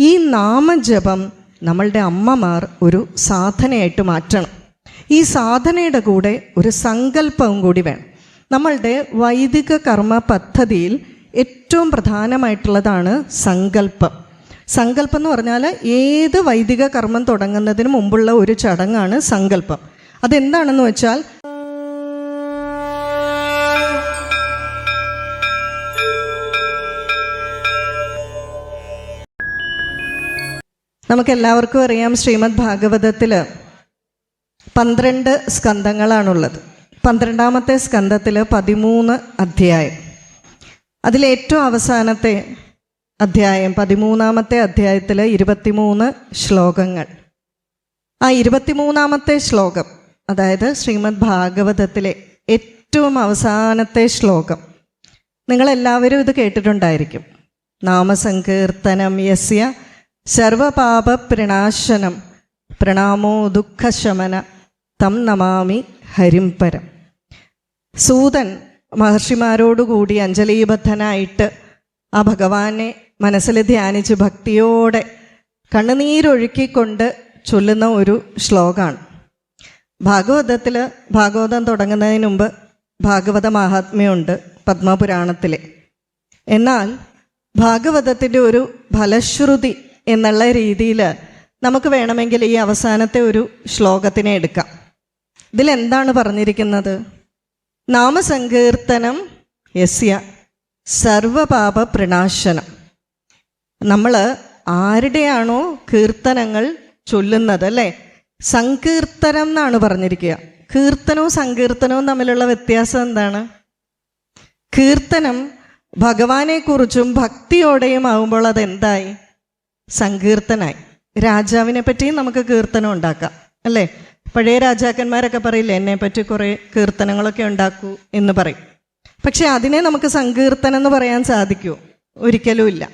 ഈ നാമജപം നമ്മളുടെ അമ്മമാർ ഒരു സാധനയായിട്ട് മാറ്റണം. ഈ സാധനയുടെ കൂടെ ഒരു സങ്കല്പവും കൂടി വേണം. നമ്മളുടെ വൈദിക കർമ്മ പദ്ധതിയിൽ ഏറ്റവും പ്രധാനമായിട്ടുള്ളതാണ് സങ്കല്പം. സങ്കല്പം എന്ന് പറഞ്ഞാൽ ഏത് വൈദിക കർമ്മം തുടങ്ങുന്നതിന് മുമ്പുള്ള ഒരു ചടങ്ങാണ് സങ്കല്പം. അതെന്താണെന്ന് വെച്ചാൽ നമുക്കെല്ലാവർക്കും അറിയാം ശ്രീമദ് ഭാഗവതത്തിൽ പന്ത്രണ്ട് സ്കന്ധങ്ങളാണുള്ളത്. പന്ത്രണ്ടാമത്തെ സ്കന്ധത്തിൽ പതിമൂന്ന് അധ്യായം. അതിലേറ്റവും അവസാനത്തെ അധ്യായം പതിമൂന്നാമത്തെ അധ്യായത്തിൽ ഇരുപത്തിമൂന്ന് ശ്ലോകങ്ങൾ. ആ ഇരുപത്തിമൂന്നാമത്തെ ശ്ലോകം അതായത് ശ്രീമദ് ഭാഗവതത്തിലെ ഏറ്റവും അവസാനത്തെ ശ്ലോകം നിങ്ങളെല്ലാവരും ഇത് കേട്ടിട്ടുണ്ടായിരിക്കും. നാമസങ്കീർത്തനം യസ്യ സർവപാപ പ്രണാശനം പ്രണാമോ ദുഃഖശമന തം നമാമി ഹരിംപരം സൂതൻ മഹർഷിമാരോടുകൂടി അഞ്ജലീബദ്ധനായിട്ട് ആ ഭഗവാനെ മനസ്സിൽ ധ്യാനിച്ച് ഭക്തിയോടെ കണ്ണുനീരൊഴുക്കിക്കൊണ്ട് ചൊല്ലുന്ന ഒരു ശ്ലോകമാണ് ഭാഗവതത്തിൽ ഭാഗവതം തുടങ്ങുന്നതിന് മുമ്പ് ഭാഗവത മഹാത്മ്യമുണ്ട് പത്മപുരാണത്തിലെ എന്നാൽ ഭാഗവതത്തിന്റെ ഒരു ഫലശ്രുതി എന്നുള്ള രീതിയിൽ നമുക്ക് വേണമെങ്കിൽ ഈ അവസാനത്തെ ഒരു ശ്ലോകത്തിനെ എടുക്കാം. ഇതിലെന്താണ് പറഞ്ഞിരിക്കുന്നത്? നാമസങ്കീർത്തനം യസ്യ സർവപാപ പ്രണാശനം നമ്മൾ ആരുടെയാണോ കീർത്തനങ്ങൾ ചൊല്ലുന്നത് അല്ലേ? സങ്കീർത്തനം എന്നാണ് പറഞ്ഞിരിക്കുക. കീർത്തനവും സങ്കീർത്തനവും തമ്മിലുള്ള വ്യത്യാസം എന്താണ്? കീർത്തനം ഭഗവാനെക്കുറിച്ചും ഭക്തിയോടെയും ആകുമ്പോൾ അതെന്തായി? സങ്കീർത്തനായി. രാജാവിനെ പറ്റിയും നമുക്ക് കീർത്തനം ഉണ്ടാക്കാം അല്ലേ? പഴയ രാജാക്കന്മാരൊക്കെ പറയില്ലേ എന്നെ പറ്റി കുറേ കീർത്തനങ്ങളൊക്കെ ഉണ്ടാക്കൂ എന്ന് പറയും. പക്ഷെ അതിനെ നമുക്ക് സങ്കീർത്തനം എന്ന് പറയാൻ സാധിക്കൂ ഒരിക്കലും ഇല്ല.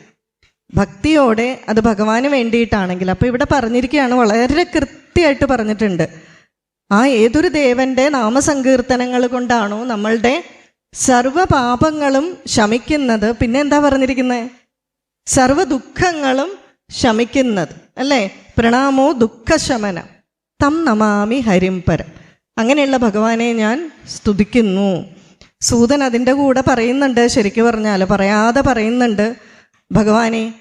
ഭക്തിയോടെ അത് ഭഗവാന് വേണ്ടിയിട്ടാണെങ്കിൽ അപ്പോൾ ഇവിടെ പറഞ്ഞിരിക്കുകയാണ് വളരെ കൃത്യമായിട്ട് പറഞ്ഞിട്ടുണ്ട്. ആ ഏതൊരു ദേവന്റെ നാമസങ്കീർത്തനങ്ങൾ കൊണ്ടാണോ നമ്മളുടെ സർവ പാപങ്ങളും ശമിക്കുന്നത് പിന്നെ എന്താ പറഞ്ഞിരിക്കുന്നത് സർവ ദുഃഖങ്ങളും ശമിക്കുന്നത് അല്ലേ? പ്രണാമോ ദുഃഖശമനം. തം നമാമി ഹരിംപരം അങ്ങനെയുള്ള ഭഗവാനെ ഞാൻ സ്തുതിക്കുന്നു. സൂതൻ അതിന്റെ കൂടെ പറയുന്നുണ്ട് ശരിക്കു പറഞ്ഞാൽ പറയാതെ പറയുന്നുണ്ട് ഭഗവാനെ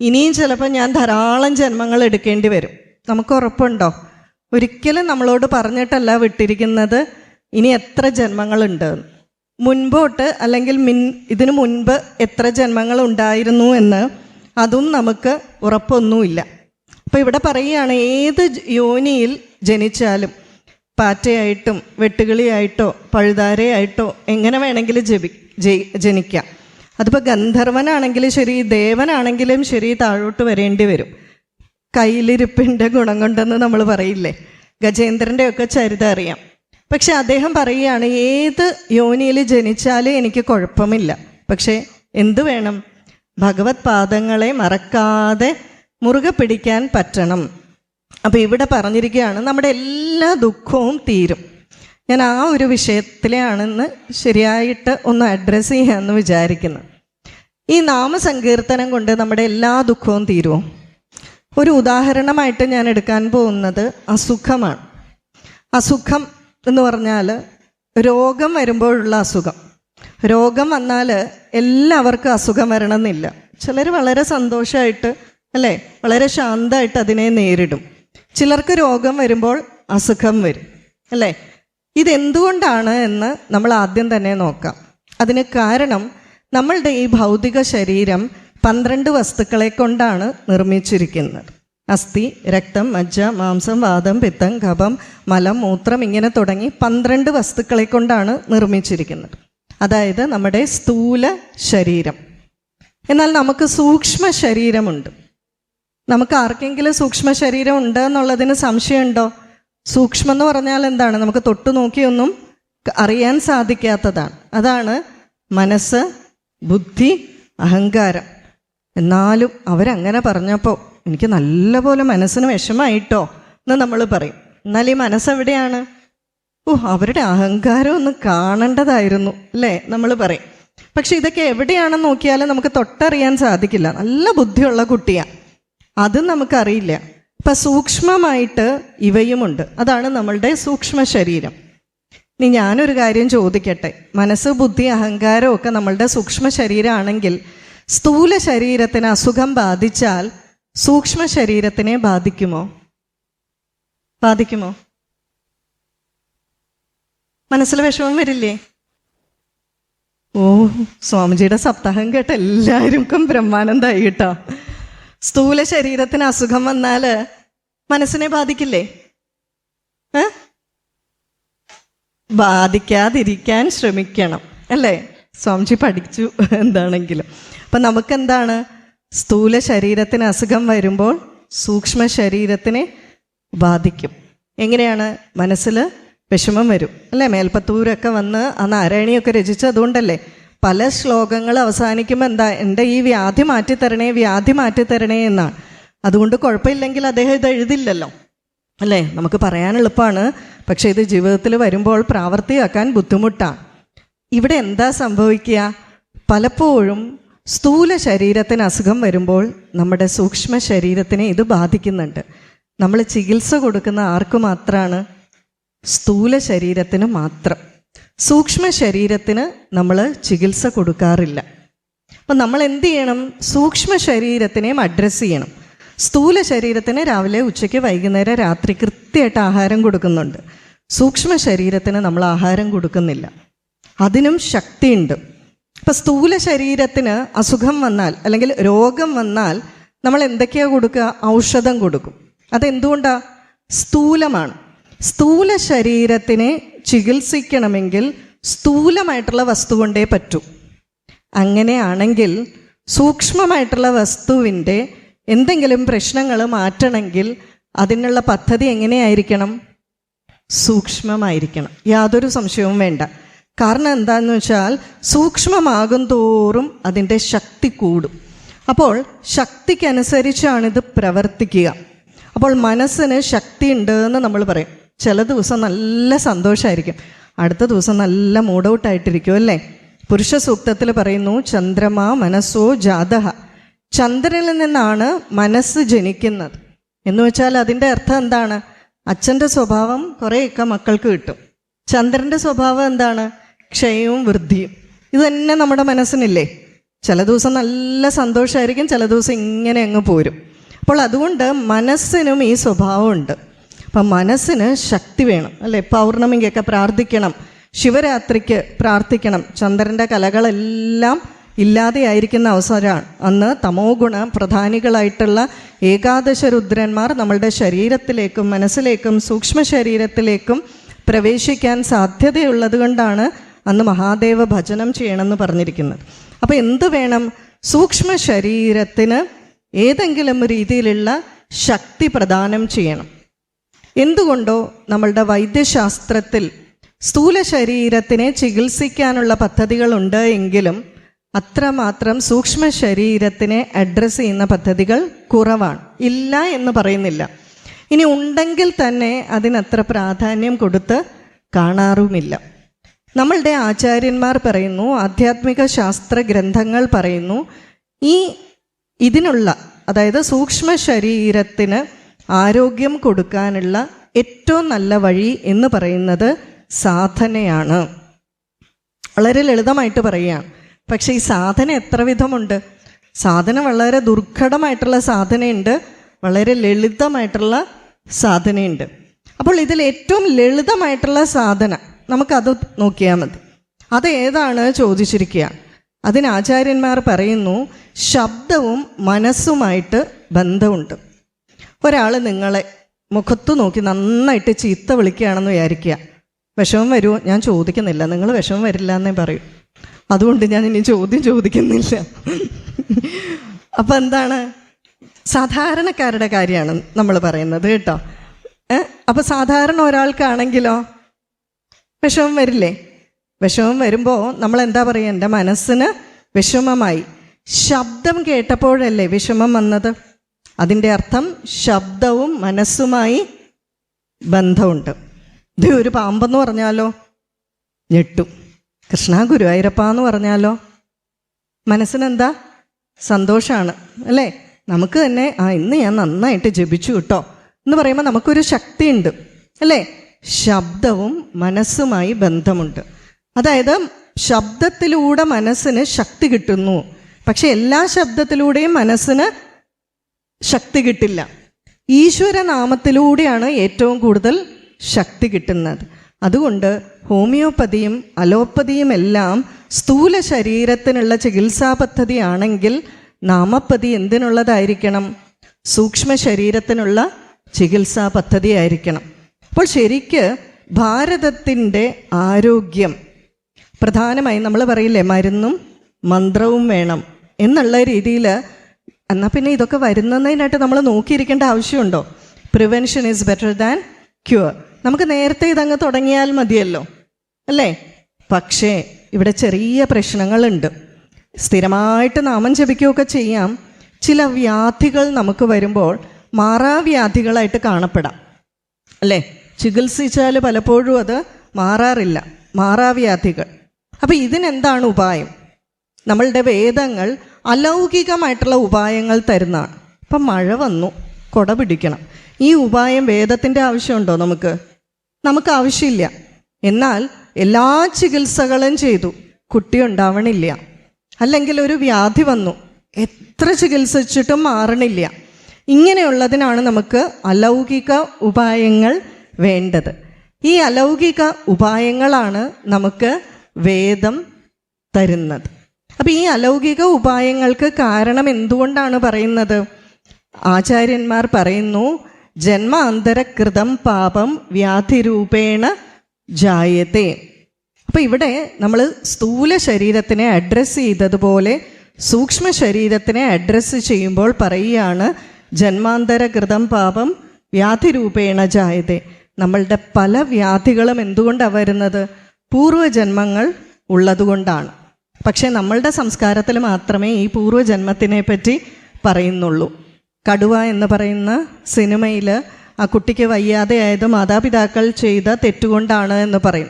ഇനിയും ചിലപ്പോൾ ഞാൻ ധാരാളം ജന്മങ്ങൾ എടുക്കേണ്ടി വരും. നമുക്ക് ഉറപ്പുണ്ടോ? ഒരിക്കലും നമ്മളോട് പറഞ്ഞിട്ടല്ല വിട്ടിരിക്കുന്നത് ഇനി എത്ര ജന്മങ്ങളുണ്ട്. മുൻപോട്ട് അല്ലെങ്കിൽ മിൻ ഇതിനു മുൻപ് എത്ര ജന്മങ്ങൾ ഉണ്ടായിരുന്നു എന്ന് അതും നമുക്ക് ഉറപ്പൊന്നുമില്ല. അപ്പോൾ ഇവിടെ പറയുകയാണ് ഏത് യോനിയിൽ ജനിച്ചാലും പാറ്റയായിട്ടും വെട്ടുകിളിയായിട്ടോ പഴുതാരയായിട്ടോ എങ്ങനെ വേണമെങ്കിലും ജപി ജനിക്കാം. അതിപ്പോൾ ഗന്ധർവനാണെങ്കിലും ശരി ദേവനാണെങ്കിലും ശരി താഴോട്ട് വരേണ്ടി വരും. കയ്യിലിരിപ്പിന്റെ ഗുണം കൊണ്ടെന്ന് നമ്മൾ പറയില്ലേ? ഗജേന്ദ്രന്റെ ഒക്കെ ചരിത അറിയാം. പക്ഷെ അദ്ദേഹം പറയുകയാണ് ഏത് യോനിയിൽ ജനിച്ചാലും എനിക്ക് കുഴപ്പമില്ല. പക്ഷേ എന്ത് വേണം? ഭഗവത് പാദങ്ങളെ മറക്കാതെ മുറുകെ പിടിക്കാൻ പറ്റണം. അപ്പോൾ ഇവിടെ പറഞ്ഞിരിക്കുകയാണ് നമ്മുടെ എല്ലാ ദുഃഖവും തീരും. ഞാൻ ആ ഒരു വിഷയത്തിലാണെന്ന് ശരിയായിട്ട് ഒന്ന് അഡ്രസ്സ് ചെയ്യാമെന്ന് വിചാരിക്കുന്നു. ഈ നാമസങ്കീർത്തനം കൊണ്ട് നമ്മുടെ എല്ലാ ദുഃഖവും തീരുമോ ഒരു ഉദാഹരണമായിട്ട് ഞാൻ എടുക്കാൻ പോകുന്നത് അസുഖമാണ്. അസുഖം എന്ന് പറഞ്ഞാൽ രോഗം വരുമ്പോഴുള്ള അസുഖം. രോഗം വന്നാൽ എല്ലാവർക്കും അസുഖം വരണമെന്നില്ല. ചിലർ വളരെ സന്തോഷമായിട്ട് അല്ലേ? വളരെ ശാന്തമായിട്ട് അതിനെ നേരിടും. ചിലർക്ക് രോഗം വരുമ്പോൾ അസുഖം വരും അല്ലേ? ഇതെന്തുകൊണ്ടാണ് എന്ന് നമ്മൾ ആദ്യം തന്നെ നോക്കാം. അതിന് കാരണം നമ്മളുടെ ഈ ഭൗതിക ശരീരം പന്ത്രണ്ട് വസ്തുക്കളെ കൊണ്ടാണ് നിർമ്മിച്ചിരിക്കുന്നത്. അസ്ഥി രക്തം മജ്ജ മാംസം വാദം പിത്തം കഫം മലം മൂത്രം ഇങ്ങനെ തുടങ്ങി പന്ത്രണ്ട് വസ്തുക്കളെ കൊണ്ടാണ് നിർമ്മിച്ചിരിക്കുന്നത്. അതായത് നമ്മുടെ സ്ഥൂല ശരീരം. എന്നാൽ നമുക്ക് സൂക്ഷ്മ ശരീരമുണ്ട്. നമുക്ക് ആർക്കെങ്കിലും സൂക്ഷ്മ ശരീരം ഉണ്ട് എന്നുള്ളതിന് സംശയമുണ്ടോ? സൂക്ഷ്മം എന്ന് പറഞ്ഞാൽ എന്താണ്? നമുക്ക് തൊട്ടു നോക്കിയൊന്നും അറിയാൻ സാധിക്കാത്തതാണ്. അതാണ് മനസ്സ് ബുദ്ധി അഹങ്കാരം. എന്നാലും അവരങ്ങനെ പറഞ്ഞപ്പോൾ എനിക്ക് നല്ലപോലെ മനസ്സിന് വിഷമായിട്ടോ എന്ന് നമ്മൾ പറയും. എന്നാൽ ഈ മനസ്സെവിടെയാണ് ഓ അവരുടെ അഹങ്കാരം ഒന്ന് കാണേണ്ടതായിരുന്നു അല്ലേ? നമ്മൾ പറയും. പക്ഷെ ഇതൊക്കെ എവിടെയാണെന്ന് നോക്കിയാലും നമുക്ക് തൊട്ടറിയാൻ സാധിക്കില്ല. നല്ല ബുദ്ധിയുള്ള കുട്ടിയാണ് അതും നമുക്കറിയില്ല. ഇപ്പം സൂക്ഷ്മമായിട്ട് ഇവയുമുണ്ട്. അതാണ് നമ്മളുടെ സൂക്ഷ്മ ശരീരം. ഇനി ഞാനൊരു കാര്യം ചോദിക്കട്ടെ. മനസ്സ് ബുദ്ധി അഹങ്കാരം ഒക്കെ നമ്മളുടെ സൂക്ഷ്മ ശരീരമാണെങ്കിൽ സ്ഥൂല ശരീരത്തിന് അസുഖം ബാധിച്ചാൽ സൂക്ഷ്മ ശരീരത്തിനെ ബാധിക്കുമോ? ബാധിക്കുമോ? മനസ്സിൽ വിഷമം വരില്ലേ? ഓ സ്വാമിജിയുടെ സപ്താഹം കേട്ട എല്ലാവർക്കും ബ്രഹ്മാനന്ദായി കേട്ടോ സ്ഥൂല ശരീരത്തിന് അസുഖം വന്നാൽ മനസ്സിനെ ബാധിക്കില്ലേ? ബാധിക്കാതിരിക്കാൻ ശ്രമിക്കണം അല്ലേ? സ്വാമിജി പഠിച്ചു എന്താണെങ്കിലും. അപ്പം നമുക്കെന്താണ്? സ്ഥൂല ശരീരത്തിന് അസുഖം വരുമ്പോൾ സൂക്ഷ്മ ശരീരത്തിനെ ബാധിക്കും. എങ്ങനെയാണ്? മനസ്സിൽ വിഷമം വരും. അല്ലേ? മേൽപ്പത്തൂരൊക്കെ വന്ന് ആ നാരായണിയൊക്കെ രചിച്ചതുകൊണ്ടല്ലേ പല ശ്ലോകങ്ങൾ അവസാനിക്കുമ്പോൾ എന്താ? എന്റെ ഈ വ്യാധി മാറ്റിത്തരണേ വ്യാധി മാറ്റിത്തരണേ എന്നാണ്. അതുകൊണ്ട് കുഴപ്പമില്ലെങ്കിൽ അദ്ദേഹം ഇത് എഴുതില്ലല്ലോ. അല്ലേ? നമുക്ക് പറയാൻ എളുപ്പമാണ്. പക്ഷേ ഇത് ജീവിതത്തിൽ വരുമ്പോൾ പ്രാവർത്തിയാക്കാൻ ബുദ്ധിമുട്ടാണ് ഇവിടെ എന്താ സംഭവിക്കുക? പലപ്പോഴും സ്ഥൂല ശരീരത്തിന് അസുഖം വരുമ്പോൾ നമ്മുടെ സൂക്ഷ്മ ശരീരത്തിനെ ഇത് ബാധിക്കുന്നുണ്ട്. നമ്മൾ ചികിത്സ കൊടുക്കുന്ന ആർക്ക് മാത്രമാണ് സ്ഥൂല ശരീരത്തിന് മാത്രം. സൂക്ഷ്മ ശരീരത്തിന് നമ്മൾ ചികിത്സ കൊടുക്കാറില്ല. അപ്പം നമ്മൾ എന്ത് ചെയ്യണം? സൂക്ഷ്മ ശരീരത്തിനെയും അഡ്രസ്സ് ചെയ്യണം. സ്ഥൂല ശരീരത്തിന് രാവിലെ ഉച്ചയ്ക്ക് വൈകുന്നേരം രാത്രി കൃത്യമായിട്ട് ആഹാരം കൊടുക്കുന്നുണ്ട്. സൂക്ഷ്മ ശരീരത്തിന് നമ്മൾ ആഹാരം കൊടുക്കുന്നില്ല. അതിനും ശക്തിയുണ്ട്. ഇപ്പം സ്ഥൂല ശരീരത്തിന് അസുഖം വന്നാൽ അല്ലെങ്കിൽ രോഗം വന്നാൽ നമ്മൾ എന്തൊക്കെയാണ് കൊടുക്കുക? ഔഷധം കൊടുക്കും. അതെന്തുകൊണ്ടാണ് സ്ഥൂലമാണ്. സ്ഥൂല ശരീരത്തിനെ ചികിത്സിക്കണമെങ്കിൽ സ്ഥൂലമായിട്ടുള്ള വസ്തു കൊണ്ടേ പറ്റൂ. അങ്ങനെയാണെങ്കിൽ സൂക്ഷ്മമായിട്ടുള്ള വസ്തുവിന്റെ എന്തെങ്കിലും പ്രശ്നങ്ങൾ മാറ്റണമെങ്കിൽ അതിനുള്ള പദ്ധതി എങ്ങനെയായിരിക്കണം? സൂക്ഷ്മമായിരിക്കണം. യാതൊരു സംശയവും വേണ്ട. കാരണം എന്താണെന്ന് വെച്ചാൽ സൂക്ഷ്മമാകും തോറും അതിന്റെ ശക്തി കൂടും. അപ്പോൾ ശക്തിക്കനുസരിച്ചാണിത് പ്രവർത്തിക്കുക. അപ്പോൾ മനസ്സിന് ശക്തി ഉണ്ട് എന്ന് നമ്മൾ പറയും. ചില ദിവസം നല്ല സന്തോഷമായിരിക്കും അടുത്ത ദിവസം നല്ല മൂഡ് മൂഡൗട്ടായിട്ടിരിക്കും അല്ലേ? പുരുഷ സൂക്തത്തിൽ പറയുന്നു ചന്ദ്രമ മനസ്സോ ജാതഹ. ചന്ദ്രനിൽ നിന്നാണ് മനസ്സ് ജനിക്കുന്നത്. എന്ന് വെച്ചാൽ അതിന്റെ അർത്ഥം എന്താണ്? അച്ഛന്റെ സ്വഭാവം കുറേയൊക്കെ മക്കൾക്ക് കിട്ടും. ചന്ദ്രന്റെ സ്വഭാവം എന്താണ്? ക്ഷയവും വൃദ്ധിയും. ഇത് തന്നെ നമ്മുടെ മനസ്സിനില്ലേ? ചില ദിവസം നല്ല സന്തോഷമായിരിക്കും ചില ദിവസം ഇങ്ങനെ അങ്ങ് പോരും. അപ്പോൾ അതുകൊണ്ട് മനസ്സിനും ഈ സ്വഭാവമുണ്ട്. അപ്പം മനസ്സിന് ശക്തി വേണം അല്ലേ? പൗർണമിക്കൊക്കെ പ്രാർത്ഥിക്കണം ശിവരാത്രിക്ക് പ്രാർത്ഥിക്കണം. ചന്ദ്രന്റെ കലകളെല്ലാം ഇല്ലാതെയായിരിക്കുന്ന അവസരമാണ്. അന്ന് തമോ ഗുണ പ്രധാനികളായിട്ടുള്ള ഏകാദശ രുദ്രന്മാർ നമ്മളുടെ ശരീരത്തിലേക്കും മനസ്സിലേക്കും സൂക്ഷ്മ ശരീരത്തിലേക്കും പ്രവേശിക്കാൻ സാധ്യതയുള്ളത് കൊണ്ടാണ് അന്ന് മഹാദേവ ഭജനം ചെയ്യണമെന്ന് പറഞ്ഞിരിക്കുന്നത്. അപ്പോൾ എന്ത് വേണം? സൂക്ഷ്മ ശരീരത്തിന് ഏതെങ്കിലും രീതിയിലുള്ള ശക്തി പ്രദാനം ചെയ്യണം. എന്തുകൊണ്ടോ നമ്മളുടെ വൈദ്യശാസ്ത്രത്തിൽ സ്ഥൂല ശരീരത്തിനെ ചികിത്സിക്കാനുള്ള പദ്ധതികളുണ്ട് എങ്കിലും അത്രമാത്രം സൂക്ഷ്മ ശരീരത്തിനെ അഡ്രസ്സ് ചെയ്യുന്ന പദ്ധതികൾ കുറവാണ്. ഇല്ല എന്ന് പറയുന്നില്ല. ഇനി ഉണ്ടെങ്കിൽ തന്നെ അതിനത്ര പ്രാധാന്യം കൊടുത്ത് കാണാറുമില്ല. നമ്മളുടെ ആചാര്യന്മാർ പറയുന്നു ആധ്യാത്മിക ശാസ്ത്ര ഗ്രന്ഥങ്ങൾ പറയുന്നു ഈ ഇതിനുള്ള അതായത് സൂക്ഷ്മ ശരീരത്തിന് ആരോഗ്യം കൊടുക്കാനുള്ള ഏറ്റവും നല്ല വഴി എന്ന് പറയുന്നത് സാധനയാണ്. വളരെ ലളിതമായിട്ട് പറയുകയാണ് പക്ഷേ ഈ സാധന എത്ര വിധമുണ്ട്? സാധന വളരെ ദുർഘടമായിട്ടുള്ള സാധനയുണ്ട്. വളരെ ലളിതമായിട്ടുള്ള സാധനയുണ്ട്. അപ്പോൾ ഇതിൽ ഏറ്റവും ലളിതമായിട്ടുള്ള സാധന നമുക്കത് നോക്കിയാൽ മതി. അത് ഏതാണ് ചോദിച്ചിരിക്കുക. അതിന് ആചാര്യന്മാർ പറയുന്നു ശബ്ദവും മനസ്സുമായിട്ട് ബന്ധമുണ്ട്. ഒരാൾ നിങ്ങളെ മുഖത്ത് നോക്കി നന്നായിട്ട് ചീത്ത വിളിക്കുകയാണെന്ന് വിചാരിക്കുക. വിഷമം വരുമോ ഞാൻ ചോദിക്കുന്നില്ല. നിങ്ങൾ വിഷമം വരില്ല എന്നേ പറയും. അതുകൊണ്ട് ഞാൻ ഇനി ചോദ്യം ചോദിക്കുന്നില്ല. അപ്പം എന്താണ്? സാധാരണക്കാരുടെ കാര്യമാണ് നമ്മൾ പറയുന്നത് കേട്ടോ. അപ്പം സാധാരണ ഒരാൾക്കാണെങ്കിലോ? വിഷമം വരില്ലേ? വിഷമം വരുമ്പോൾ നമ്മൾ എന്താ പറയുക? എന്റെ മനസ്സിന് വിഷമമായി. ശബ്ദം കേട്ടപ്പോഴല്ലേ വിഷമം വന്നത്? അതിന്റെ അർത്ഥം ശബ്ദവും മനസ്സുമായി ബന്ധമുണ്ട്. ഇത് ഒരു പാമ്പെന്ന് പറഞ്ഞാലോ? ഞെട്ടു. കൃഷ്ണ ഗുരുവായൂരപ്പ എന്ന് പറഞ്ഞാലോ? മനസ്സിനെന്താ? സന്തോഷമാണ് അല്ലേ? നമുക്ക് തന്നെ ആ ഇന്ന് ഞാൻ നന്നായിട്ട് ജപിച്ചു കേട്ടോ. എന്ന് പറയുമ്പോൾ നമുക്കൊരു ശക്തിയുണ്ട് അല്ലേ? ശബ്ദവും മനസ്സുമായി ബന്ധമുണ്ട്. അതായത് ശബ്ദത്തിലൂടെ മനസ്സിന് ശക്തി കിട്ടുന്നു. പക്ഷെ എല്ലാ ശബ്ദത്തിലൂടെയും മനസ്സിന് ശക്തി കിട്ടില്ല. ഈശ്വരനാമത്തിലൂടെയാണ് ഏറ്റവും കൂടുതൽ ശക്തി കിട്ടുന്നത്. അതുകൊണ്ട് ഹോമിയോപ്പതിയും അലോപ്പതിയും എല്ലാം സ്ഥൂല ശരീരത്തിനുള്ള ചികിത്സാ പദ്ധതിയാണെങ്കിൽ നാമപ്പതി എന്തിനുള്ളതായിരിക്കണം? സൂക്ഷ്മ ശരീരത്തിനുള്ള ചികിത്സാ പദ്ധതിയായിരിക്കണം. അപ്പോൾ ശരിക്ക് ഭാരതത്തിന്റെ ആരോഗ്യം പ്രധാനമായും നമ്മൾ പറയില്ലേ മരുന്നും മന്ത്രവും വേണം എന്നുള്ള രീതിയിൽ എന്നാൽ പിന്നെ ഇതൊക്കെ വരുന്നതിനായിട്ട് നമ്മൾ നോക്കിയിരിക്കേണ്ട ആവശ്യമുണ്ടോ? Prevention is better than cure നമുക്ക് നേരത്തെ ഇതങ്ങ് തുടങ്ങിയാൽ മതിയല്ലോ അല്ലേ? പക്ഷേ ഇവിടെ ചെറിയ പ്രശ്നങ്ങളുണ്ട്. സ്ഥിരമായിട്ട് നാമം ജപിക്കുകയൊക്കെ ചെയ്യാം. ചില വ്യാധികൾ നമുക്ക് വരുമ്പോൾ മാറാവ്യാധികളായിട്ട് കാണപ്പെടാം അല്ലേ? ചികിത്സിച്ചാൽ പലപ്പോഴും അത് മാറാറില്ല മാറാവ്യാധികൾ. അപ്പം ഇതിനെന്താണ് ഉപായം? നമ്മളുടെ വേദങ്ങൾ അലൗകികമായിട്ടുള്ള ഉപായങ്ങൾ തരുന്നതാണ്. ഇപ്പം മഴ വന്നു കൊട പിടിക്കണം. ഈ ഉപായം വേദത്തിന്റെ ആവശ്യമുണ്ടോ നമുക്ക്? നമുക്ക് ആവശ്യമില്ല. എന്നാൽ എല്ലാ ചികിത്സകളും ചെയ്തു. കുട്ടി ഉണ്ടാവണില്ല. അല്ലെങ്കിൽ ഒരു വ്യാധി വന്നു. എത്ര ചികിത്സിച്ചിട്ടും മാറണില്ല. ഇങ്ങനെയുള്ളതിനാണ് നമുക്ക് അലൗകിക ഉപായങ്ങൾ വേണ്ടത്. ഈ അലൗകിക ഉപായങ്ങളാണ് നമുക്ക് വേദം തരുന്നത്. അപ്പം ഈ അലൗകിക ഉപായങ്ങൾക്ക് കാരണം എന്തുകൊണ്ടാണ് പറയുന്നത്? ആചാര്യന്മാർ പറയുന്നു ജന്മാന്തരകൃതം പാപം വ്യാധിരൂപേണ ജായത്തെ. അപ്പം ഇവിടെ നമ്മൾ സ്ഥൂല ശരീരത്തിനെ അഡ്രസ്സ് ചെയ്തതുപോലെ സൂക്ഷ്മ ശരീരത്തിനെ അഡ്രസ്സ് ചെയ്യുമ്പോൾ പറയുകയാണ് ജന്മാന്തരകൃതം പാപം വ്യാധിരൂപേണ ജായതെ നമ്മളുടെ പല വ്യാധികളും എന്തുകൊണ്ടാണ് വരുന്നത്? പൂർവജന്മങ്ങൾ ഉള്ളതുകൊണ്ടാണ്. പക്ഷേ നമ്മളുടെ സംസ്കാരത്തിൽ മാത്രമേ ഈ പൂർവജന്മത്തിനെ പറ്റി പറയുന്നുള്ളൂ. കടുവ എന്ന് പറയുന്ന സിനിമയിൽ ആ കുട്ടിക്ക് വയ്യാതെ ആയത് മാതാപിതാക്കൾ ചെയ്ത തെറ്റുകൊണ്ടാണ് എന്ന് പറയും.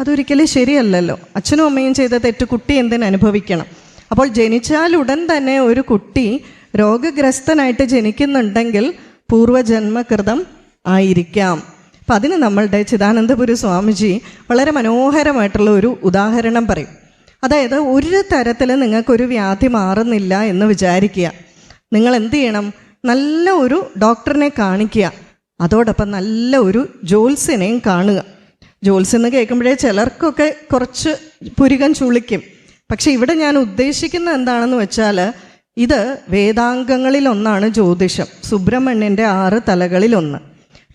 അതൊരിക്കലും ശരിയല്ലല്ലോ. അച്ഛനും അമ്മയും ചെയ്ത തെറ്റ് കുട്ടി എന്തിനു അനുഭവിക്കണം? അപ്പോൾ ജനിച്ചാലുടൻ തന്നെ ഒരു കുട്ടി രോഗഗ്രസ്തനായിട്ട് ജനിക്കുന്നുണ്ടെങ്കിൽ പൂർവജന്മകൃതം ആയിരിക്കാം. അപ്പം അതിന് നമ്മളുടെ ചിദാനന്ദപുരി സ്വാമിജി വളരെ മനോഹരമായിട്ടുള്ള ഒരു ഉദാഹരണം പറയും. അതായത് ഒരു തരത്തിൽ നിങ്ങൾക്കൊരു വ്യാധി മാറുന്നില്ല എന്ന് വിചാരിക്കുക. നിങ്ങൾ എന്ത് ചെയ്യണം? നല്ല ഒരു ഡോക്ടറിനെ കാണിക്കുക. അതോടൊപ്പം നല്ല ഒരു ജോത്സ്യനെയും കാണുക. ജോത്സ്യം എന്ന് കേൾക്കുമ്പോഴേ ചിലർക്കൊക്കെ കുറച്ച് പുരികം ചുളിക്കും. പക്ഷെ ഇവിടെ ഞാൻ ഉദ്ദേശിക്കുന്നത് എന്താണെന്ന് വെച്ചാൽ ഇത് വേദാംഗങ്ങളിലൊന്നാണ് ജ്യോതിഷം. സുബ്രഹ്മണ്യന്റെ ആറ് തലകളിലൊന്ന്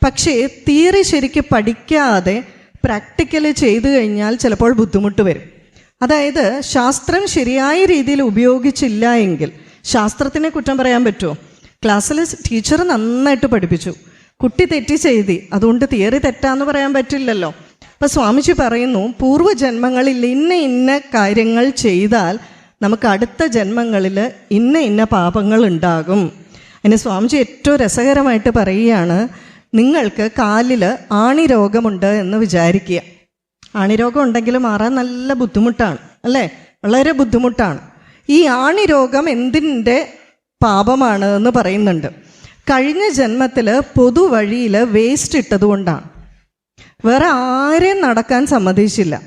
പക്ഷേ തിയറി ശരിക്ക് പഠിക്കാതെ പ്രാക്ടിക്കൽ ചെയ്തു കഴിഞ്ഞാൽ ചിലപ്പോൾ ബുദ്ധിമുട്ട് വരും. അതായത് ശാസ്ത്രം ശരിയായ രീതിയിൽ ഉപയോഗിച്ചില്ല എങ്കിൽ ശാസ്ത്രത്തിനെ കുറ്റം പറയാൻ പറ്റുമോ? ക്ലാസ്സിൽ ടീച്ചർ നന്നായിട്ട് പഠിപ്പിച്ചു. കുട്ടി തെറ്റി ചെയ്തി അതുകൊണ്ട് തിയറി തെറ്റാന്ന് പറയാൻ പറ്റില്ലല്ലോ. അപ്പം സ്വാമിജി പറയുന്നു പൂർവജന്മങ്ങളിൽ ഇന്ന ഇന്ന കാര്യങ്ങൾ ചെയ്താൽ നമുക്ക് അടുത്ത ജന്മങ്ങളിൽ ഇന്ന ഇന്ന പാപങ്ങൾ ഉണ്ടാകും. അതിന് സ്വാമിജി ഏറ്റവും രസകരമായിട്ട് പറയുകയാണ് നിങ്ങൾക്ക് കാലിൽ ആണി രോഗമുണ്ട് എന്ന് വിചാരിക്കുക. ആണിരോഗം ഉണ്ടെങ്കിൽ മാറാൻ നല്ല ബുദ്ധിമുട്ടാണ് അല്ലേ? വളരെ ബുദ്ധിമുട്ടാണ്. ഈ ആണിരോഗം എന്തിന്റെ പാപമാണ് എന്ന് പറയുന്നുണ്ട്. കഴിഞ്ഞ ജന്മത്തിൽ പൊതുവഴിയിൽ വേസ്റ്റ് ഇട്ടതുകൊണ്ടാണ് വേറെ ആരെയും നടക്കാൻ സമ്മതിച്ചില്ല.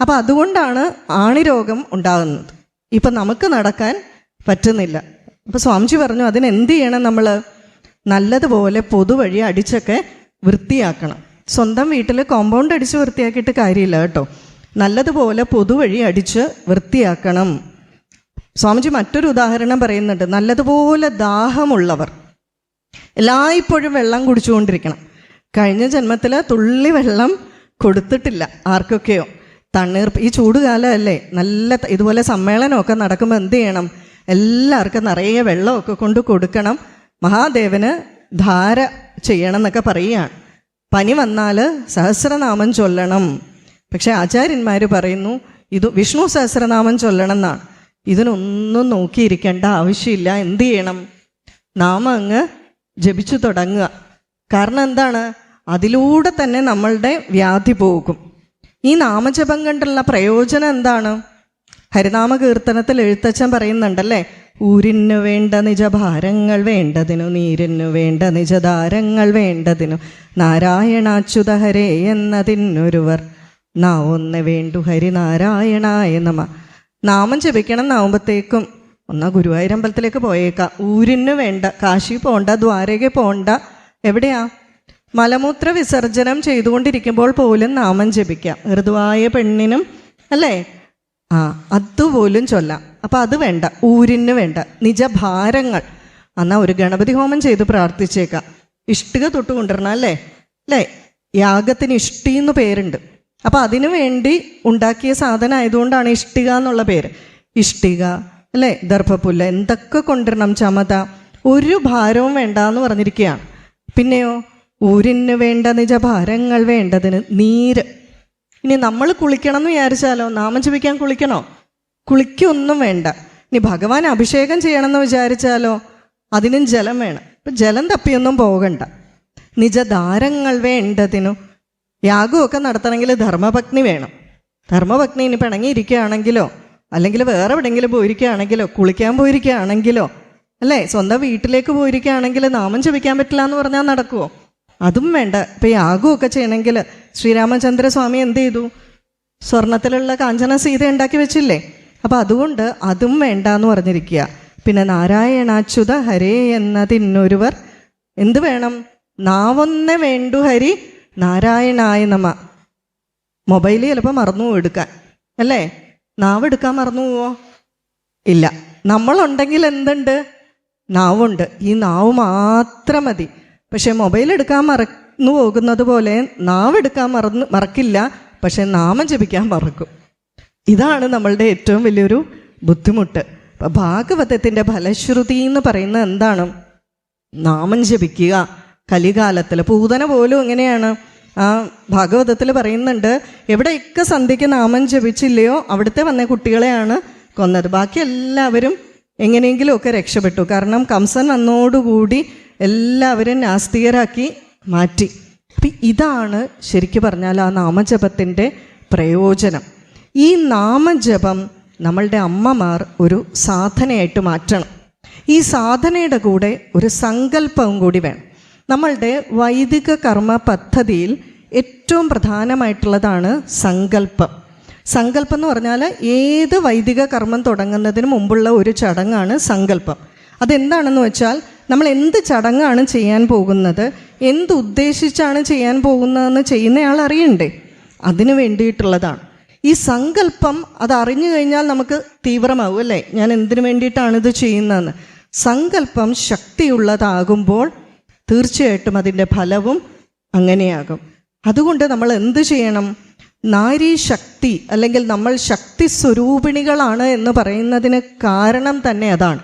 അപ്പം അതുകൊണ്ടാണ് ആണിരോഗം ഉണ്ടാകുന്നത്. ഇപ്പം നമുക്ക് നടക്കാൻ പറ്റുന്നില്ല. അപ്പം സ്വാമിജി പറഞ്ഞു അതിനെന്ത് ചെയ്യണം നമ്മൾ നല്ലതുപോലെ പൊതുവഴി അടിച്ചൊക്കെ വൃത്തിയാക്കണം. സ്വന്തം വീട്ടിൽ കോമ്പൗണ്ട് അടിച്ച് വൃത്തിയാക്കിയിട്ട് കാര്യമില്ല കേട്ടോ. നല്ലതുപോലെ പൊതുവഴി അടിച്ച് വൃത്തിയാക്കണം. സ്വാമിജി മറ്റൊരു ഉദാഹരണം പറയുന്നുണ്ട്. നല്ലതുപോലെ ദാഹമുള്ളവർ. എല്ലായ്പ്പോഴും വെള്ളം കുടിച്ചുകൊണ്ടിരിക്കണം. കഴിഞ്ഞ ജന്മത്തിൽ തുള്ളി വെള്ളം കൊടുത്തിട്ടില്ല ആർക്കൊക്കെയോ. തണ്ണീർ ഈ ചൂടുകാലമല്ലേ നല്ല ഇതുപോലെ സമ്മേളനമൊക്കെ നടക്കുമ്പോൾ എന്ത് ചെയ്യണം? എല്ലാവർക്കും നിറയെ വെള്ളമൊക്കെ കൊണ്ട് കൊടുക്കണം. മഹാദേവന് ധാര ചെയ്യണം എന്നൊക്കെ പറയുകയാണ്. പനി വന്നാൽ സഹസ്രനാമം ചൊല്ലണം. പക്ഷെ ആചാര്യന്മാർ പറയുന്നു ഇത് വിഷ്ണു സഹസ്രനാമം ചൊല്ലണം എന്നാണ് ഇതിനൊന്നും നോക്കിയിരിക്കേണ്ട ആവശ്യമില്ല. എന്ത് ചെയ്യണം? നാമം അങ്ങ് ജപിച്ചു തുടങ്ങുക. കാരണം എന്താണ്? അതിലൂടെ തന്നെ നമ്മളുടെ വ്യാധി പോകും. ഈ നാമജപം കണ്ടുള്ള പ്രയോജനം എന്താണ്? ഹരിനാമ കീർത്തനത്തിൽ എഴുത്തച്ഛൻ പറയുന്നുണ്ടല്ലേ? ഊരിനു വേണ്ട നിജഭാരങ്ങൾ വേണ്ടതിനു നീരിനു വേണ്ട നിജധാരങ്ങൾ വേണ്ടതിനു നാരായണാച്യുത ഹരേ എന്നതിനൊരുവർ നാ ഒന്ന് വേണ്ടു ഹരിനാരായണായ നമ നാമം ജപിക്കണം എന്നാവുമ്പോഴത്തേക്കും ഒന്നാ ഗുരുവായൂരമ്പലത്തിലേക്ക് പോയേക്കാം. ഊരിന് വേണ്ട കാശി പോണ്ട ദ്വാരക പോണ്ട എവിടെയാ? മലമൂത്ര വിസർജനം ചെയ്തുകൊണ്ടിരിക്കുമ്പോൾ പോലും നാമം ജപിക്കാം. ഋതുവായ പെണ്ണിനും അല്ലേ? ആ അതുപോലും ചൊല്ലാം. അപ്പം അത് വേണ്ട ഊരിന് വേണ്ട നിജഭാരങ്ങൾ. എന്നാൽ ഒരു ഗണപതി ഹോമം ചെയ്ത് പ്രാർത്ഥിച്ചേക്കാം. ഇഷ്ടിക തൊട്ട് കൊണ്ടുവരണം അല്ലേ? അല്ലേ? യാഗത്തിന് ഇഷ്ടി എന്ന് പേരുണ്ട്. അപ്പം അതിനു വേണ്ടി ഉണ്ടാക്കിയ സാധനം ആയതുകൊണ്ടാണ് ഇഷ്ടിക എന്നുള്ള പേര്. ഇഷ്ടിക അല്ലേ? ദർഭപ്പുല്ല് എന്തൊക്കെ കൊണ്ടുവരണം ചമത? ഒരു ഭാരവും വേണ്ട എന്ന് പറഞ്ഞിരിക്കുകയാണ് പിന്നെയോ ഊരിന് വേണ്ട നിജഭാരങ്ങൾ വേണ്ടതിന് നീര്. ഇനി നമ്മൾ കുളിക്കണം എന്ന് വിചാരിച്ചാലോ? നാമം ജപിക്കാൻ കുളിക്കണോ? കുളിക്കൊന്നും വേണ്ട. ഇനി ഭഗവാൻ അഭിഷേകം ചെയ്യണമെന്ന് വിചാരിച്ചാലോ? അതിനും ജലം വേണം. ഇപ്പം ജലം തപ്പിയൊന്നും പോകണ്ട. നിജധാരങ്ങൾ വേണ്ടതിനു യാഗമൊക്കെ നടത്തണമെങ്കിൽ ധർമ്മപത്നി വേണം. ധർമ്മപത്നി ഇനി പിണങ്ങിയിരിക്കുകയാണെങ്കിലോ? അല്ലെങ്കിൽ വേറെ എവിടെയെങ്കിലും പോയിരിക്കുകയാണെങ്കിലോ? കുളിക്കാൻ പോയിരിക്കുകയാണെങ്കിലോ? അല്ലേ? സ്വന്തം വീട്ടിലേക്ക് പോയിരിക്കുകയാണെങ്കിൽ നാമം ജപിക്കാൻ പറ്റില്ല എന്ന് പറഞ്ഞാൽ നടക്കുമോ അതും വേണ്ട. ഇപ്പം യാഗമൊക്കെ ചെയ്യണമെങ്കിൽ ശ്രീരാമചന്ദ്ര സ്വാമി എന്ത് ചെയ്തു? സ്വർണത്തിലുള്ള കാഞ്ചന സീത ഉണ്ടാക്കി വെച്ചില്ലേ? അപ്പം അതുകൊണ്ട് അതും വേണ്ട എന്ന് പറഞ്ഞിരിക്കുക. പിന്നെ നാരായണാച്യുത ഹരേ എന്നതിനൊരുവർ എന്ത് വേണം? നാവൊന്നെ വേണ്ടു ഹരി നാരായണായ നമ. മൊബൈൽ ചിലപ്പോൾ മറന്നു എടുക്കാൻ. അല്ലേ? നാവ് എടുക്കാൻ മറന്നു പോവോ? ഇല്ല. നമ്മളുണ്ടെങ്കിൽ എന്തുണ്ട്? നാവുണ്ട്. ഈ നാവ് മാത്രം മതി. പക്ഷെ മൊബൈൽ എടുക്കാൻ മറന്നു പോകുന്നത് പോലെ നാവെടുക്കാൻ മറന്ന് മറക്കില്ല പക്ഷെ നാമം ജപിക്കാൻ മറക്കും. ഇതാണ് നമ്മളുടെ ഏറ്റവും വലിയൊരു ബുദ്ധിമുട്ട്. അപ്പം ഭാഗവതത്തിന്റെ ഫലശ്രുതി എന്ന് പറയുന്നത് എന്താണ്? നാമം ജപിക്കുക. കലികാലത്തിൽ പൂതന പോലും എങ്ങനെയാണ് ആ ഭാഗവതത്തിൽ പറയുന്നുണ്ട് എവിടെയൊക്കെ സന്ധ്യയ്ക്ക് നാമം ജപിച്ചില്ലയോ അവിടുത്തെ വന്ന കുട്ടികളെയാണ് കൊന്നത്. ബാക്കി എല്ലാവരും എങ്ങനെയെങ്കിലുമൊക്കെ രക്ഷപ്പെട്ടു. കാരണം കംസൻ വന്നോടുകൂടി എല്ലാവരും നാസ്തികരാക്കി മാറ്റി. അപ്പം ഇതാണ് ശരിക്കു പറഞ്ഞാൽ ആ നാമജപത്തിന്റെ പ്രയോജനം. ഈ നാമജപം നമ്മളുടെ അമ്മമാർ ഒരു സാധനയായിട്ട് മാറ്റണം. ഈ സാധനയുടെ കൂടെ ഒരു സങ്കല്പവും കൂടി വേണം. നമ്മളുടെ വൈദിക കർമ്മ പദ്ധതിയിൽ ഏറ്റവും പ്രധാനമായിട്ടുള്ളതാണ് സങ്കല്പം. സങ്കല്പം എന്ന് പറഞ്ഞാൽ ഏത് വൈദിക കർമ്മം തുടങ്ങുന്നതിന് മുമ്പുള്ള ഒരു ചടങ്ങാണ് സങ്കല്പം. അതെന്താണെന്ന് വെച്ചാൽ നമ്മൾ എന്ത് ചടങ്ങാണ് ചെയ്യാൻ പോകുന്നത് എന്ത് ഉദ്ദേശിച്ചാണ് ചെയ്യാൻ പോകുന്നതെന്ന് ചെയ്യുന്നയാൾ അറിയണ്ടേ? അതിന് വേണ്ടിയിട്ടുള്ളതാണ്. ഈ സങ്കല്പം അത് അറിഞ്ഞു കഴിഞ്ഞാൽ നമുക്ക് തീവ്രമാവും അല്ലേ? ഞാൻ എന്തിനു വേണ്ടിയിട്ടാണ് ഇത് ചെയ്യുന്നതെന്ന്. സങ്കല്പം ശക്തിയുള്ളതാകുമ്പോൾ തീർച്ചയായിട്ടും അതിന്റെ ഫലവും അങ്ങനെയാകും. അതുകൊണ്ട് നമ്മൾ എന്ത് ചെയ്യണം? നാരീ ശക്തി അല്ലെങ്കിൽ നമ്മൾ ശക്തി സ്വരൂപിണികളാണ് എന്ന് പറയുന്നതിന് കാരണം തന്നെ അതാണ്.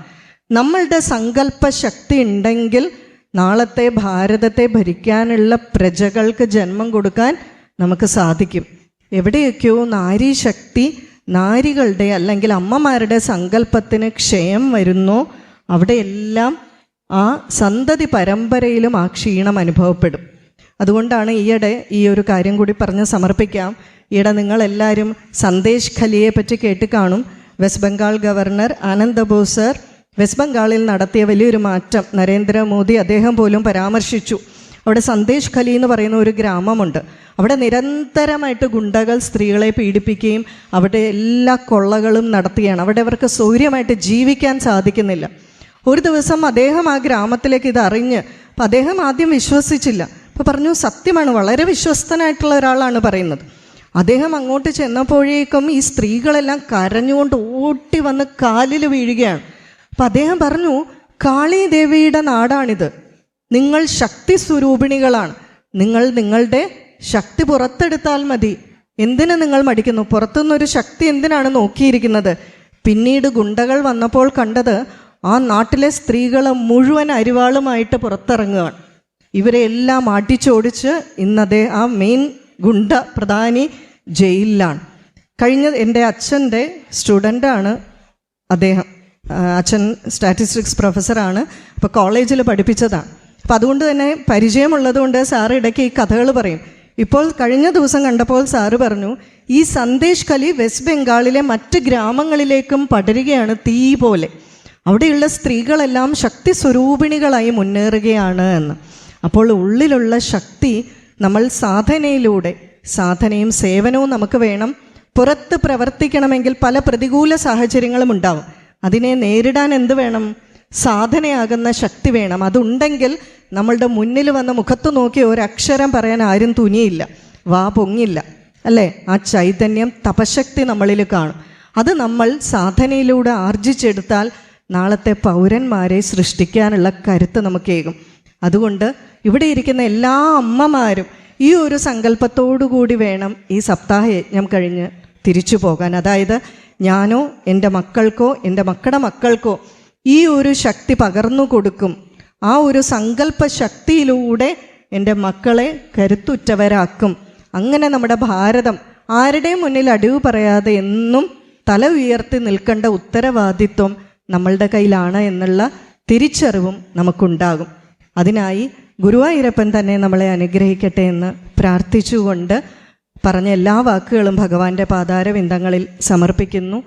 നമ്മളുടെ സങ്കല്പ ശക്തി ഉണ്ടെങ്കിൽ നാളത്തെ ഭാരതത്തെ ഭരിക്കാനുള്ള പ്രജകൾക്ക് ജന്മം കൊടുക്കാൻ നമുക്ക് സാധിക്കും. എവിടെയൊക്കെയോ നാരി ശക്തി നാരികളുടെ അല്ലെങ്കിൽ അമ്മമാരുടെ സങ്കല്പത്തിന് ക്ഷയം വരുന്നോ. അവിടെയെല്ലാം ആ സന്തതി പരമ്പരയിലും ആ ക്ഷീണം അനുഭവപ്പെടും. അതുകൊണ്ടാണ് ഈയിടെ ഈ ഒരു കാര്യം കൂടി പറഞ്ഞ് സമർപ്പിക്കാം. ഈയിടെ നിങ്ങളെല്ലാവരും സന്ദേശ് ഖലിയെ പറ്റി കേട്ട് കാണും. വെസ്റ്റ് ബംഗാൾ ഗവർണർ ആനന്ദബോസർ സർ വെസ്റ്റ് ബംഗാളിൽ നടത്തിയ വലിയൊരു മാറ്റം. നരേന്ദ്രമോദി അദ്ദേഹം പോലും പരാമർശിച്ചു. അവിടെ സന്ദേശ് ഖലി എന്ന് പറയുന്ന ഒരു ഗ്രാമമുണ്ട്. അവിടെ നിരന്തരമായിട്ട് ഗുണ്ടകൾ സ്ത്രീകളെ പീഡിപ്പിക്കുകയും അവിടെ എല്ലാ കൊള്ളകളും നടത്തുകയാണ്. അവിടെ അവർക്ക് സൗര്യമായിട്ട് ജീവിക്കാൻ സാധിക്കുന്നില്ല. ഒരു ദിവസം അദ്ദേഹം ആ ഗ്രാമത്തിലേക്ക് ഇത് അറിഞ്ഞ് അപ്പം അദ്ദേഹം ആദ്യം വിശ്വസിച്ചില്ല. അപ്പോൾ പറഞ്ഞു സത്യമാണ് വളരെ വിശ്വസ്തനായിട്ടുള്ള ഒരാളാണ് പറയുന്നത്. അദ്ദേഹം അങ്ങോട്ട് ചെന്നപ്പോഴേക്കും ഈ സ്ത്രീകളെല്ലാം കരഞ്ഞുകൊണ്ട് ഓട്ടി വന്ന് കാലിൽ വീഴുകയാണ്. അപ്പം അദ്ദേഹം പറഞ്ഞു കാളി ദേവിയുടെ നാടാണിത്. നിങ്ങൾ ശക്തി സ്വരൂപിണികളാണ് നിങ്ങൾ നിങ്ങളുടെ ശക്തി പുറത്തെടുത്താൽ മതി. എന്തിനു നിങ്ങൾ മടിക്കുന്നു? പുറത്തുനിന്നൊരു ശക്തി എന്തിനാണ് നോക്കിയിരിക്കുന്നത്? പിന്നീട് ഗുണ്ടകൾ വന്നപ്പോൾ കണ്ടത് ആ നാട്ടിലെ സ്ത്രീകൾ മുഴുവൻ അരിവാളുമായിട്ട് പുറത്തിറങ്ങുകയാണ്. ഇവരെ എല്ലാം അടിച്ചോടിച്ച് ഇന്നതേ ആ മെയിൻ ഗുണ്ട പ്രധാനി ജയിലിലാണ്. കഴിഞ്ഞ എന്റെ അച്ഛന്റെ സ്റ്റുഡന്റാണ് അദ്ദേഹം. അച്ഛൻ സ്റ്റാറ്റിസ്റ്റിക്സ് പ്രൊഫസറാണ് അപ്പോൾ കോളേജിൽ പഠിപ്പിച്ചതാണ്. അപ്പം അതുകൊണ്ട് തന്നെ പരിചയമുള്ളതുകൊണ്ട് സാറ് ഇടയ്ക്ക് ഈ കഥകൾ പറയും. ഇപ്പോൾ കഴിഞ്ഞ ദിവസം കണ്ടപ്പോൾ സാറ് പറഞ്ഞു ഈ സന്ദേശ് കലി വെസ്റ്റ് ബംഗാളിലെ മറ്റ് ഗ്രാമങ്ങളിലേക്കും പടരുകയാണ് തീ പോലെ. അവിടെയുള്ള സ്ത്രീകളെല്ലാം ശക്തി സ്വരൂപിണികളായി മുന്നേറുകയാണ് എന്ന്. അപ്പോൾ ഉള്ളിലുള്ള ശക്തി നമ്മൾ സാധനയിലൂടെ സാധനയും സേവനവും നമുക്ക് വേണം. പുറത്ത് പ്രവർത്തിക്കണമെങ്കിൽ പല പ്രതികൂല സാഹചര്യങ്ങളും ഉണ്ടാവും. അതിനെ നേരിടാൻ എന്ത് വേണം? സാധനയാകുന്ന ശക്തി വേണം. അതുണ്ടെങ്കിൽ നമ്മളുടെ മുന്നിൽ വന്ന മുഖത്ത് നോക്കി ഒരക്ഷരം പറയാൻ ആരും തുനിയില്ല. വാ പൊങ്ങില്ല. അല്ലേ? ആ ചൈതന്യം തപശക്തി നമ്മളിൽ കാണും. അത് നമ്മൾ സാധനയിലൂടെ ആർജിച്ചെടുത്താൽ നാളത്തെ പൗരന്മാരെ സൃഷ്ടിക്കാനുള്ള കരുത്ത് നമുക്കേകും അതുകൊണ്ട് ഇവിടെ ഇരിക്കുന്ന എല്ലാ അമ്മമാരും ഈ ഒരു സങ്കല്പത്തോടു കൂടി വേണം ഈ സപ്താഹ യജ്ഞം കഴിഞ്ഞ് തിരിച്ചു പോകാൻ. അതായത് ഞാനോ എന്റെ മക്കൾക്കോ എന്റെ മക്കളുടെ മക്കൾക്കോ ഈ ഒരു ശക്തി പകർന്നു കൊടുക്കും. ആ ഒരു സങ്കല്പ ശക്തിയിലൂടെ എന്റെ മക്കളെ കരുത്തുറ്റവരാക്കും. അങ്ങനെ നമ്മുടെ ഭാരതം ആരുടെയും മുന്നിൽ അടിവ് പറയാതെ എന്നും തല ഉയർത്തി നിൽക്കേണ്ട ഉത്തരവാദിത്വം നമ്മളുടെ കയ്യിലാണ് എന്നുള്ള തിരിച്ചറിവും നമുക്കുണ്ടാകും. അതിനായി ഗുരുവായൂരപ്പൻ തന്നെ നമ്മളെ അനുഗ്രഹിക്കട്ടെ എന്ന് പ്രാർത്ഥിച്ചുകൊണ്ട് പറഞ്ഞ എല്ലാ വാക്കുകളും ഭഗവാന്റെ പാതാരവിന്ദങ്ങളിൽ സമർപ്പിക്കുന്നു.